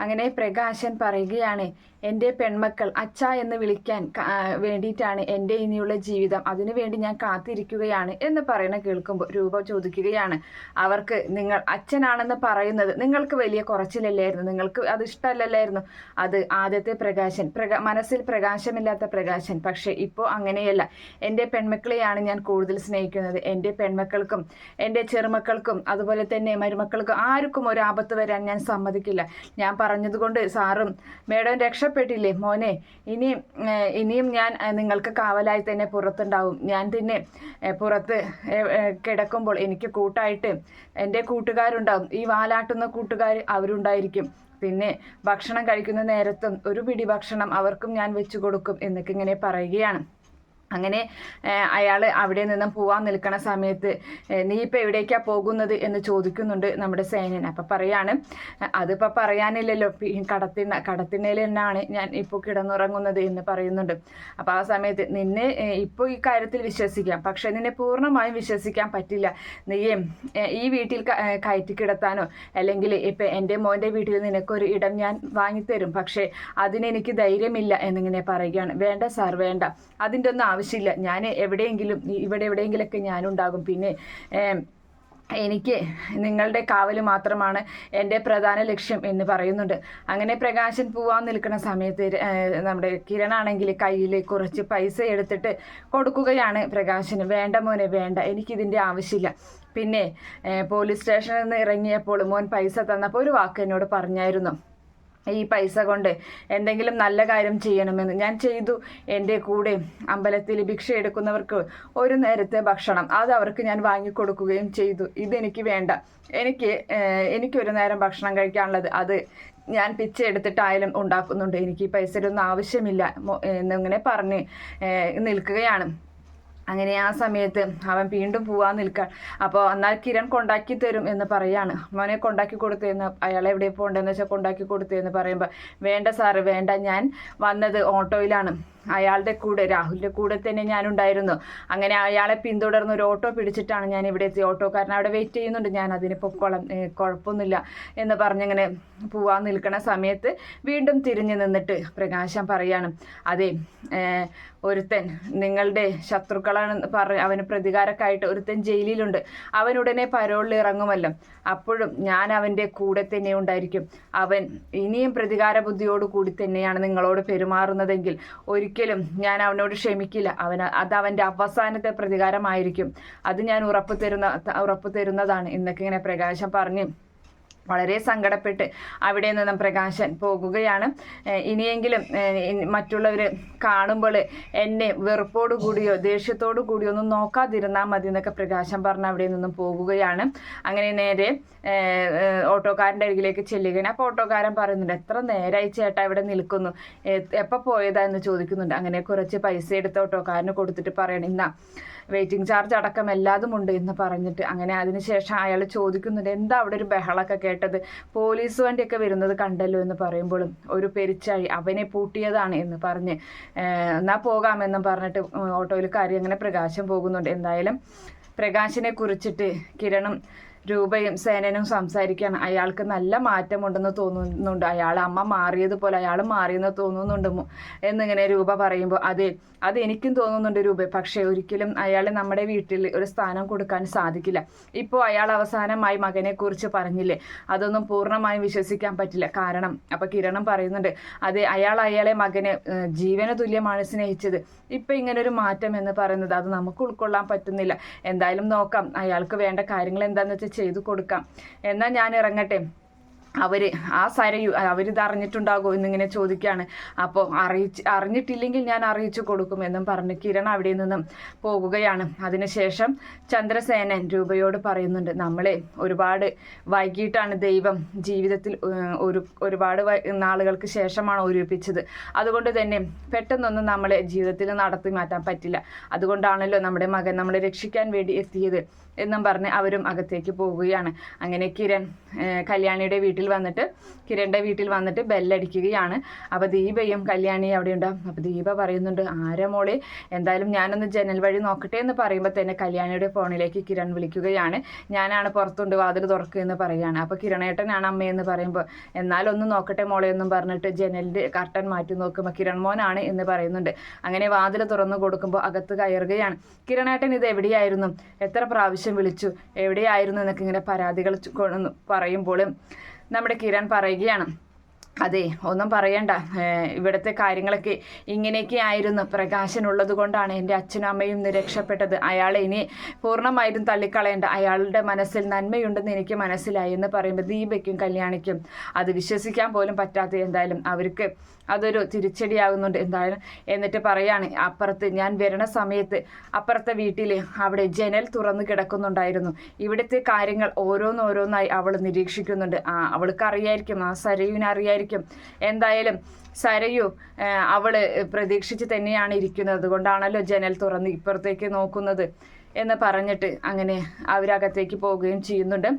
അങ്ങനെ പ്രകാശൻ പറയുകയാണ് എന്റെ പെൺമക്കൾ അച്ഛ എന്ന് വിളിക്കാൻ വേണ്ടിയിട്ടാണ് എന്റെ ഇനിയുള്ള ജീവിതം. അതിനുവേണ്ടി ഞാൻ കാത്തിരിക്കുകയാണ് എന്ന് പറയണ കേൾക്കുമ്പോൾ രൂപ ചോദിക്കുകയാണ്. അവർക്ക് നിങ്ങൾ അച്ഛനാണെന്ന് പറയുന്നത് നിങ്ങൾക്ക് വലിയ കുറച്ചിലല്ലായിരുന്നു. നിങ്ങൾക്ക് അത് ഇഷ്ടമല്ലല്ലായിരുന്നു. അത് ആദ്യത്തെ പ്രകാശൻ. പ്രകാ മനസ്സിൽ പ്രകാശമില്ലാത്ത പ്രകാശൻ. പക്ഷേ ഇപ്പോൾ അങ്ങനെയല്ല. എന്റെ പെൺമക്കളെയാണ് ഞാൻ കൂടുതൽ സ്നേഹിക്കുന്നത്. എന്റെ പെൺമക്കൾക്കും എന്റെ ചെറുമക്കൾക്കും അതുപോലെ തന്നെ മരുമക്കൾക്കും ആർക്കും ഒരു ആപത്ത് വരാൻ ഞാൻ സമ്മതിക്കില്ല. ഞാൻ പറഞ്ഞതുകൊണ്ട് സാറും മേഡം രക്ഷപ്പെട്ടില്ലേ മോനെ? ഇനി ഇനിയും ഞാൻ നിങ്ങൾക്ക് കാവലായി തന്നെ പുറത്തുണ്ടാവും. ഞാൻ തന്നെ പുറത്ത് കിടക്കുമ്പോൾ എനിക്ക് കൂട്ടായിട്ട് എന്റെ കൂട്ടുകാരുണ്ടാവും. ഈ വാലാട്ടുന്ന കൂട്ടുകാർ അവരുണ്ടായിരിക്കും. പിന്നെ ഭക്ഷണം കഴിക്കുന്ന നേരത്തും ഒരു പിടി ഭക്ഷണം അവർക്കും ഞാൻ വെച്ചു കൊടുക്കും എന്നൊക്കെ ഇങ്ങനെ പറയുകയാണ്. അങ്ങനെ അയാൾ അവിടെ നിന്നും പോവാൻ നിൽക്കുന്ന സമയത്ത് നീ ഇപ്പം എവിടേക്കാ പോകുന്നത്? എന്ന് ചോദിക്കുന്നുണ്ട് നമ്മുടെ സേനൻ അപ്പം പറയാണ് "അ, അതിപ്പോൾ പറയാനില്ലല്ലോ കടത്തിണ കടത്തിണയിൽ തന്നെയാണ് ഞാൻ ഇപ്പോൾ കിടന്നുറങ്ങുന്നത് എന്ന് പറയുന്നുണ്ട്. അപ്പോൾ ആ സമയത്ത് നിന്നെ ഇപ്പോൾ ഈ കാര്യത്തിൽ വിശ്വസിക്കാം. പക്ഷേ നിന്നെ പൂർണമായും വിശ്വസിക്കാൻ പറ്റില്ല. നീ ഈ വീട്ടിൽ കയറ്റി കിടത്താനോ അല്ലെങ്കിൽ ഇപ്പം എന്റെ മോന്റെ വീട്ടിൽ നിനക്കൊരു ഇടം ഞാൻ വാങ്ങിത്തരും. പക്ഷേ അതിനെനിക്ക് ധൈര്യമില്ല എന്നിങ്ങനെ പറയുകയാണ്. വേണ്ട സാർ വേണ്ട. അതിന്റെ ഒന്നും ആവശ്യമില്ല. ഞാൻ എവിടെയെങ്കിലും ഇവിടെ എവിടെയെങ്കിലൊക്കെ ഞാനുണ്ടാകും. പിന്നെ എനിക്ക് നിങ്ങളുടെ കാവൽ മാത്രമാണ് എന്റെ പ്രധാന ലക്ഷ്യം എന്ന് പറയുന്നുണ്ട്. അങ്ങനെ പ്രകാശൻ പോവാൻ നിൽക്കുന്ന സമയത്ത് നമ്മുടെ കിരണാണെങ്കിൽ കയ്യിൽ കുറച്ച് പൈസ എടുത്തിട്ട് കൊടുക്കുകയാണ് പ്രകാശന്. വേണ്ട മോനെ വേണ്ട എനിക്കിതിന്റെ ആവശ്യമില്ല. പിന്നെ പോലീസ് സ്റ്റേഷനിൽ നിന്ന് ഇറങ്ങിയപ്പോൾ മോൻ പൈസ തന്നപ്പോൾ ഒരു വാക്ക് എന്നോട് പറഞ്ഞായിരുന്നു. ഈ പൈസ കൊണ്ട് എന്തെങ്കിലും നല്ല കാര്യം ചെയ്യണമെന്ന് ഞാൻ ചെയ്തു. എന്റെ കൂടെ അമ്പലത്തിൽ ഭിക്ഷ എടുക്കുന്നവർക്ക് ഒരു നേരത്തെ ഭക്ഷണം അത് അവർക്ക് ഞാൻ വാങ്ങിക്കൊടുക്കുകയും ചെയ്തു. ഇതെനിക്ക് വേണ്ട. എനിക്ക് എനിക്ക് ഒരു നേരം ഭക്ഷണം കഴിക്കാനുള്ളത് അത് ഞാൻ പിച്ച എടുത്തിട്ടായാലും ഉണ്ടാക്കുന്നുണ്ട്. എനിക്ക് ഈ പൈസയുടെ ഒന്നും ആവശ്യമില്ല. എന്നിങ്ങനെ പറഞ്ഞ് നിൽക്കുകയാണ്. അങ്ങനെ ആ സമയത്ത് അവൻ വീണ്ടും പോവാൻ നിൽക്കാൻ. അപ്പോൾ എന്നാൽ കിരൺ കൊണ്ടാക്കി തരും എന്ന് പറയാണ്. മോനെ കൊണ്ടാക്കി കൊടുത്തേന്ന് അയാളെ എവിടെ പോകണ്ടെന്ന് വെച്ചാൽ കൊണ്ടാക്കി കൊടുത്തേന്ന് പറയുമ്പോൾ വേണ്ട സാറ് വേണ്ട ഞാൻ വന്നത് ഓട്ടോയിലാണ്. അയാളുടെ കൂടെ രാഹുലിന്റെ കൂടെ തന്നെ ഞാൻ ഉണ്ടായിരുന്നു അങ്ങനെ അയാളെ പിന്തുടർന്ന് ഒരു ഓട്ടോ പിടിച്ചിട്ടാണ് ഞാൻ ഇവിടെ എത്തി ഓട്ടോക്കാരൻ അവിടെ വെയിറ്റ് ചെയ്യുന്നുണ്ട്. ഞാൻ അതിന് പൊക്കോളം കുഴപ്പമൊന്നുമില്ല എന്ന് പറഞ്ഞിങ്ങനെ പോവാൻ നിൽക്കുന്ന സമയത്ത് വീണ്ടും തിരിഞ്ഞു നിന്നിട്ട് പ്രകാശം പറയാണ് അതെ ഒരുത്തൻ നിങ്ങളുടെ ശത്രുക്കളാണെന്ന് പറ അവന് പ്രതികാരക്കായിട്ട് ഒരുത്തൻ ജയിലിലുണ്ട്. അവൻ ഉടനെ പരോളിൽ ഇറങ്ങുമല്ലോ. അപ്പോഴും ഞാൻ അവന്റെ കൂടെ തന്നെ ഉണ്ടായിരിക്കും. അവൻ ഇനിയും പ്രതികാര ബുദ്ധിയോട് കൂടി തന്നെയാണ് നിങ്ങളോട് പെരുമാറുന്നതെങ്കിൽ ഒരിക്കലും ഞാൻ അവനോട് ക്ഷമിക്കില്ല. അവൻ അത് അവന്റെ അവസാനത്തെ പ്രതികാരമായിരിക്കും. അത് ഞാൻ ഉറപ്പ് തരുന്ന ഉറപ്പ് തരുന്നതാണ്. എന്നൊക്കെ ഇങ്ങനെ പ്രകാശം പറഞ്ഞ് വളരെ സങ്കടപ്പെട്ട് അവിടെ നിന്നും പ്രകാശൻ പോകുകയാണ്. ഇനിയെങ്കിലും മറ്റുള്ളവർ കാണുമ്പോൾ എന്നെ വെറുപ്പോടു കൂടിയോ ദേഷ്യത്തോടു കൂടിയോ ഒന്നും നോക്കാതിരുന്നാൽ മതി എന്നൊക്കെ പ്രകാശൻ പറഞ്ഞ് അവിടെ നിന്നും പോകുകയാണ്. അങ്ങനെ നേരെ ഓട്ടോക്കാരന്റെ അരികിലേക്ക് ചെല്ലുകയാണ്. അപ്പോൾ ഓട്ടോക്കാരൻ പറയുന്നുണ്ട് എത്ര നേരമായി ചേട്ടാ ഇവിടെ നിൽക്കുന്നു. എപ്പോൾ പോയതാ? എന്ന് ചോദിക്കുന്നുണ്ട്. അങ്ങനെ കുറച്ച് പൈസ എടുത്ത് ഓട്ടോക്കാരന് കൊടുത്തിട്ട് പറയണം ഇന്നാ വെയിറ്റിംഗ് ചാർജ് അടക്കം എല്ലാതും ഉണ്ട് എന്ന് പറഞ്ഞിട്ട്. അങ്ങനെ അതിനുശേഷം അയാൾ ചോദിക്കുന്നുണ്ട് എന്താ അവിടെ ഒരു ബഹളമൊക്കെ കേട്ടത്. പോലീസ് വണ്ടിയൊക്കെ വരുന്നത് കണ്ടല്ലോ എന്ന് പറയുമ്പോഴും ഒരു പെരിച്ചാഴി അവനെ പൂട്ടിയതാണ് എന്ന് പറഞ്ഞ് എന്നാൽ എന്നാ പോകാമെന്നും പറഞ്ഞിട്ട് ഓട്ടോയിൽ കയറി അങ്ങനെ പ്രകാശം പോകുന്നുണ്ട്. എന്തായാലും പ്രകാശിനെ കുറിച്ചിട്ട് കിരണും രൂപയും സേനനും സംസാരിക്കാൻ അയാൾക്ക് നല്ല മാറ്റമുണ്ടെന്ന് തോന്നുന്നുണ്ട്. അയാൾ അമ്മ മാറിയതുപോലെ അയാൾ മാറിയെന്ന് തോന്നുന്നുണ്ട് എന്നിങ്ങനെ രൂപ പറയുമ്പോൾ. അതെ അത് എനിക്കും തോന്നുന്നുണ്ട് രൂപ. പക്ഷേ ഒരിക്കലും അയാളെ നമ്മുടെ വീട്ടിൽ ഒരു സ്ഥാനം കൊടുക്കാൻ സാധിക്കില്ല. ഇപ്പോൾ അയാൾ അവസാനമായി മകനെക്കുറിച്ച് പറഞ്ഞില്ലേ? അതൊന്നും പൂർണമായും വിശ്വസിക്കാൻ പറ്റില്ല. കാരണം അപ്പോൾ കിരണം പറയുന്നുണ്ട് അതെ അയാൾ അയാളെ മകനെ ജീവന തുല്യമാണ് സ്നേഹിച്ചത്. ഇപ്പം ഒരു മാറ്റം എന്ന് പറയുന്നത് അത് നമുക്ക് ഉൾക്കൊള്ളാൻ പറ്റുന്നില്ല. എന്തായാലും നോക്കാം അയാൾക്ക് വേണ്ട കാര്യങ്ങൾ എന്താണെന്ന് വെച്ചാൽ ചെയ്തു കൊടുക്കാം. എന്നാൽ ഞാൻ ഇറങ്ങട്ടെ അവർ ആ സര അവരിത് അറിഞ്ഞിട്ടുണ്ടാകുമോ എന്നിങ്ങനെ ചോദിക്കുകയാണ് അപ്പോൾ അറിയിച്ച് അറിഞ്ഞിട്ടില്ലെങ്കിൽ ഞാൻ അറിയിച്ചു കൊടുക്കുമെന്നും പറഞ്ഞ് കിരൺ അവിടെ നിന്നും പോകുകയാണ്. അതിനുശേഷം ചന്ദ്രസേനൻ രൂപയോട് പറയുന്നുണ്ട് നമ്മളെ ഒരുപാട് വൈകിട്ടാണ് ദൈവം ജീവിതത്തിൽ ഒരു ഒരുപാട് നാളുകൾക്ക് ശേഷമാണ് ഒരുപ്പിച്ചത് അതുകൊണ്ട് തന്നെ പെട്ടെന്നൊന്നും നമ്മളെ ജീവിതത്തിൽ നടത്തി മാറ്റാൻ പറ്റില്ല. അതുകൊണ്ടാണല്ലോ നമ്മുടെ മകൻ നമ്മളെ രക്ഷിക്കാൻ വേണ്ടി എത്തിയത്. എന്നും പറഞ്ഞ് അവരും അകത്തേക്ക് പോവുകയാണ്. അങ്ങനെ കിരൺ കല്യാണിയുടെ വീട്ടിൽ വന്നിട്ട് കിരണിന്റെ വീട്ടിൽ വന്നിട്ട് ബെല്ലടിക്കുകയാണ്. അപ്പോൾ ദീപയും കല്യാണി അവിടെ ഉണ്ടാവും അപ്പോൾ ദീപ പറയുന്നുണ്ട് ആരാ മോളെ? എന്തായാലും ഞാനൊന്ന് ജനൽ വഴി നോക്കട്ടെ എന്ന് പറയുമ്പോൾ തന്നെ കല്യാണിയുടെ ഫോണിലേക്ക് കിരൺ വിളിക്കുകയാണ്. ഞാനാണ് പുറത്തുണ്ട് വാതിൽ തുറക്കുക എന്ന് പറയുകയാണ്. അപ്പോൾ കിരണേട്ടനാണ് അമ്മയെന്ന് പറയുമ്പോൾ എന്നാലൊന്ന് നോക്കട്ടെ മോളെ എന്നും പറഞ്ഞിട്ട് ജനലിന്റെ കർട്ടൻ മാറ്റി നോക്കുമ്പോൾ കിരൺ മോനാണ് എന്ന് പറയുന്നുണ്ട്. അങ്ങനെ വാതിൽ തുറന്നു കൊടുക്കുമ്പോൾ അകത്ത് കയറുകയാണ്. കിരണേട്ടൻ ഇത് എവിടെയായിരുന്നു? എത്ര പ്രാവശ്യം വിളിച്ചു എവിടെയായിരുന്നു? എന്നൊക്കെ ഇങ്ങനെ പരാതികൾ പറയുമ്പോൾ നമ്മുടെ കിരൺ പറയുകയാണ് അതെ ഒന്നും പറയണ്ട. ഇവിടുത്തെ കാര്യങ്ങളൊക്കെ ഇങ്ങനെയൊക്കെ ആയിരുന്നു. പ്രകാശൻ ഉള്ളത് കൊണ്ടാണ് എന്റെ അച്ഛനും അമ്മയും രക്ഷപ്പെട്ടത്. അയാളെ ഇനി പൂർണമായിട്ടും തള്ളിക്കളയേണ്ട. അയാളുടെ മനസ്സിൽ നന്മയുണ്ടെന്ന് എനിക്ക് മനസ്സിലായി എന്ന് പറയുമ്പോൾ ദീപയ്ക്കും കല്യാണിക്കും. അത് വിശ്വസിക്കാൻ പോലും പറ്റാത്ത എന്തായാലും അവർക്ക് അതൊരു തിരിച്ചടിയാകുന്നുണ്ട് എന്തായാലും എന്നിട്ട് പറയാണ് അപ്പുറത്ത് ഞാൻ വരണ സമയത്ത് അപ്പുറത്തെ വീട്ടിൽ അവിടെ ജനൽ തുറന്ന് കിടക്കുന്നുണ്ടായിരുന്നു. ഇവിടുത്തെ കാര്യങ്ങൾ ഓരോന്നോരോന്നായി അവൾ നിരീക്ഷിക്കുന്നുണ്ട്. ആ അവൾക്ക് അറിയായിരിക്കും ആ സരയുവിന് അറിയായിരിക്കും എന്തായാലും സരയു അവൾ പ്രതീക്ഷിച്ച് തന്നെയാണ് ഇരിക്കുന്നത്. അതുകൊണ്ടാണല്ലോ ജനൽ തുറന്ന് ഇപ്പുറത്തേക്ക് നോക്കുന്നത് എന്ന് പറഞ്ഞിട്ട് അങ്ങനെ അവരകത്തേക്ക് പോവുകയും ചെയ്യുന്നുണ്ട്.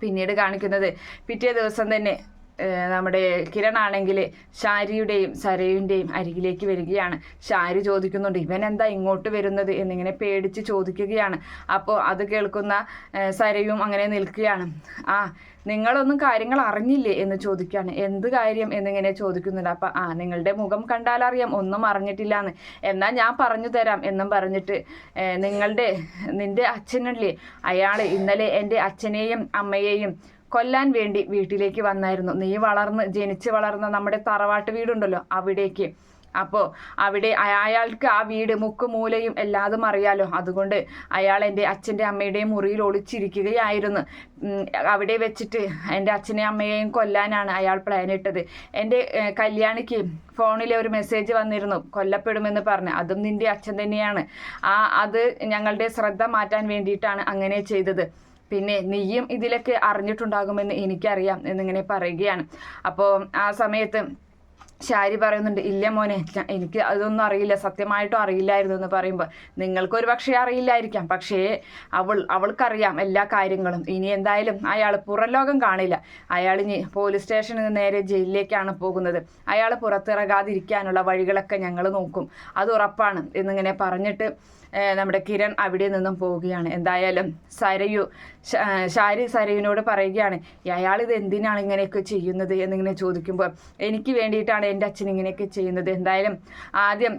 പിന്നീട് കാണിക്കുന്നത് പിറ്റേ ദിവസം തന്നെ നമ്മുടെ കിരൺ ആണെങ്കിൽ ഷാരിയുടെയും സരയുടെയും അരികിലേക്ക് വരികയാണ്. ഷാരി ചോദിക്കുന്നുണ്ട് ഇവൻ എന്താ ഇങ്ങോട്ട് വരുന്നത്? എന്നിങ്ങനെ പേടിച്ച് ചോദിക്കുകയാണ്. അപ്പോൾ അത് കേൾക്കുന്ന സരയും അങ്ങനെ നിൽക്കുകയാണ്. ആ നിങ്ങളൊന്നും കാര്യങ്ങൾ അറിഞ്ഞില്ലേ? എന്ന് ചോദിക്കുകയാണ്. എന്ത് കാര്യം? എന്നിങ്ങനെ ചോദിക്കുന്നുണ്ട്. അപ്പം ആ നിങ്ങളുടെ മുഖം കണ്ടാലറിയാം ഒന്നും അറിഞ്ഞിട്ടില്ല എന്ന് എന്നാൽ ഞാൻ പറഞ്ഞു തരാം എന്നും പറഞ്ഞിട്ട് നിങ്ങളുടെ നിന്റെ അച്ഛനല്ലേ? അയാൾ ഇന്നലെ എന്റെ അച്ഛനെയും അമ്മയെയും കൊല്ലാൻ വേണ്ടി വീട്ടിലേക്ക് വന്നായിരുന്നു. നീ വളർന്ന് ജനിച്ച് വളർന്ന നമ്മുടെ തറവാട്ട് വീടുണ്ടല്ലോ അവിടേക്ക്. അപ്പോൾ അവിടെ അയാൾക്ക് ആ വീട് മുക്കുമൂലയും എല്ലാതും അറിയാലോ. അതുകൊണ്ട് അയാൾ എന്റെ അച്ഛന്റെ അമ്മയുടെയും മുറിയിൽ ഒളിച്ചിരിക്കുകയായിരുന്നു. അവിടെ വെച്ചിട്ട് എന്റെ അച്ഛനെയും അമ്മയെയും കൊല്ലാനാണ് അയാൾ പ്ലാൻ ഇട്ടത്. എന്റെ കല്യാണിക്ക് ഫോണിൽ ഒരു മെസ്സേജ് വന്നിരുന്നു. കൊല്ലപ്പെടുമെന്ന് പറഞ്ഞ്. അതും നിന്റെ അച്ഛൻ തന്നെയാണ്. ആ അത് ഞങ്ങളുടെ ശ്രദ്ധ മാറ്റാൻ വേണ്ടിയിട്ടാണ് അങ്ങനെ ചെയ്തത്. പിന്നെ നീയും ഇതിലൊക്കെ അറിഞ്ഞിട്ടുണ്ടാകുമെന്ന് എനിക്കറിയാം എന്നിങ്ങനെ പറയുകയാണ്. അപ്പോൾ ആ സമയത്ത് ഷാരി പറയുന്നുണ്ട് ഇല്ല മോനെ എനിക്ക് അതൊന്നും അറിയില്ല സത്യമായിട്ടും അറിയില്ലായിരുന്നു എന്ന് പറയുമ്പോൾ നിങ്ങൾക്കൊരു പക്ഷേ അറിയില്ലായിരിക്കാം. പക്ഷേ അവൾ അവൾക്കറിയാം എല്ലാ കാര്യങ്ങളും. ഇനി എന്തായാലും അയാൾ പുറലോകം കാണില്ല. അയാൾ ഇനി പോലീസ് സ്റ്റേഷനിൽ നിന്ന് നേരെ ജയിലിലേക്കാണ് പോകുന്നത്. അയാൾ പുറത്തിറങ്ങാതിരിക്കാനുള്ള വഴികളൊക്കെ ഞങ്ങൾ നോക്കും. അത് ഉറപ്പാണ് എന്നിങ്ങനെ പറഞ്ഞിട്ട് നമ്മുടെ കിരൺ അവിടെ നിന്നും പോവുകയാണ്. എന്തായാലും സരയു ഷാരി സരയുവിനോട് പറയുകയാണ് അയാൾ ഇത് എന്തിനാണ് ഇങ്ങനെയൊക്കെ ചെയ്യുന്നത്? എന്നിങ്ങനെ ചോദിക്കുമ്പോൾ എനിക്ക് വേണ്ടിയിട്ടാണ് എന്റെ അച്ഛൻ ഇങ്ങനെയൊക്കെ ചെയ്യുന്നത്. എന്തായാലും ആദ്യം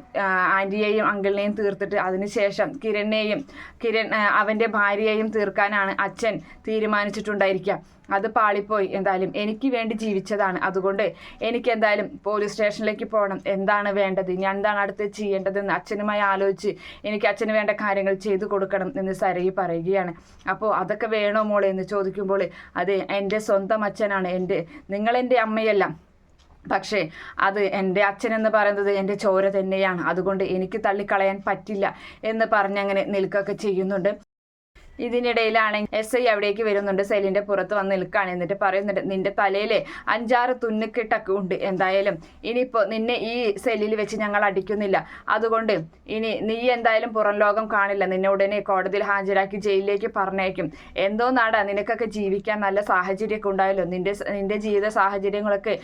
ആന്റിയെയും അങ്കിളിനെയും തീർത്തിട്ട് അതിനുശേഷം കിരണിനെയും കിരൺ അവന്റെ ഭാര്യയെയും തീർക്കാനാണ് അച്ഛൻ തീരുമാനിച്ചിട്ടുണ്ടായിരിക്കുക. അത് പാളിപ്പോയി. എന്തായാലും എനിക്ക് വേണ്ടി ജീവിച്ചതാണ്. അതുകൊണ്ട് എനിക്ക് എന്തായാലും പോലീസ് സ്റ്റേഷനിലേക്ക് പോകണം. എന്താണ് വേണ്ടത്? ഞാൻ എന്താണ് അടുത്ത് ചെയ്യേണ്ടതെന്ന് അച്ഛനുമായി ആലോചിച്ച് എനിക്ക് അച്ഛന് വേണ്ട കാര്യങ്ങൾ ചെയ്തു കൊടുക്കണം എന്ന് സരയി പറയുകയാണ്. അപ്പോൾ അതൊക്കെ വേണോ മോളെ എന്ന് ചോദിക്കുമ്പോൾ അത് എന്റെ സ്വന്തം അച്ഛനാണ്. എന്റെ നിങ്ങളെന്റെ അമ്മയല്ല. പക്ഷേ അത് എന്റെ അച്ഛൻ എന്ന് പറയുന്നത് എന്റെ ചോര തന്നെയാണ്. അതുകൊണ്ട് എനിക്ക് തള്ളിക്കളയാൻ പറ്റില്ല എന്ന് പറഞ്ഞങ്ങനെ നിൽക്കുകയൊക്കെ ചെയ്യുന്നുണ്ട്. ഇതിനിടയിലാണെങ്കിൽ എസ് ഐ അവിടേക്ക് വരുന്നുണ്ട്. സെല്ലിന്റെ പുറത്ത് വന്ന് നിൽക്കുകയാണ്. എന്നിട്ട് പറയുന്നുണ്ട് നിന്റെ തലയിൽ അഞ്ചാറ് തുന്നിക്കെട്ടൊക്കെ ഉണ്ട് എന്തായാലും. ഇനിയിപ്പോൾ നിന്നെ ഈ സെല്ലിൽ വെച്ച് ഞങ്ങൾ അടിക്കുന്നില്ല. അതുകൊണ്ട് ഇനി നീ എന്തായാലും പുറം ലോകം കാണില്ല. നിന്നെ ഉടനെ കോടതിയിൽ ഹാജരാക്കി ജയിലിലേക്ക് പറഞ്ഞേക്കും എന്തോ നാടാ നിനക്കൊക്കെ ജീവിക്കാൻ നല്ല സാഹചര്യമൊക്കെ ഉണ്ടായല്ലോ. നിന്റെ നിന്റെ ജീവിത സാഹചര്യങ്ങളൊക്കെ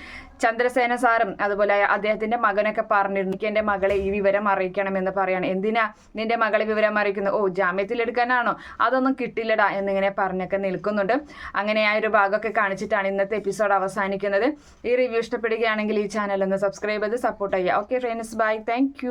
ചന്ദ്രസേന സാറും അതുപോലെ അദ്ദേഹത്തിന്റെ മകനൊക്കെ പറഞ്ഞിരുന്നു. എനിക്ക് മകളെ ഈ വിവരം അറിയിക്കണം എന്ന് പറയാണ്. എന്തിനാ നിന്റെ മകളെ വിവരം അറിയിക്കുന്നത്? ഓ ജാമ്യത്തിൽ എടുക്കാനാണോ? അതൊന്നും കിട്ടില്ലടാ എന്നിങ്ങനെ പറഞ്ഞൊക്കെ നിൽക്കുന്നുണ്ട്. അങ്ങനെ ആ ഒരു ഭാഗമൊക്കെ കാണിച്ചിട്ടാണ് ഇന്നത്തെ എപ്പിസോഡ് അവസാനിക്കുന്നത്. ഈ റിവ്യൂ ഇഷ്ടപ്പെടുകയാണെങ്കിൽ ഈ ചാനൽ ഒന്ന് സബ്സ്ക്രൈബ് ചെയ്ത് സപ്പോർട്ട് ചെയ്യുക. Okay friends bye thank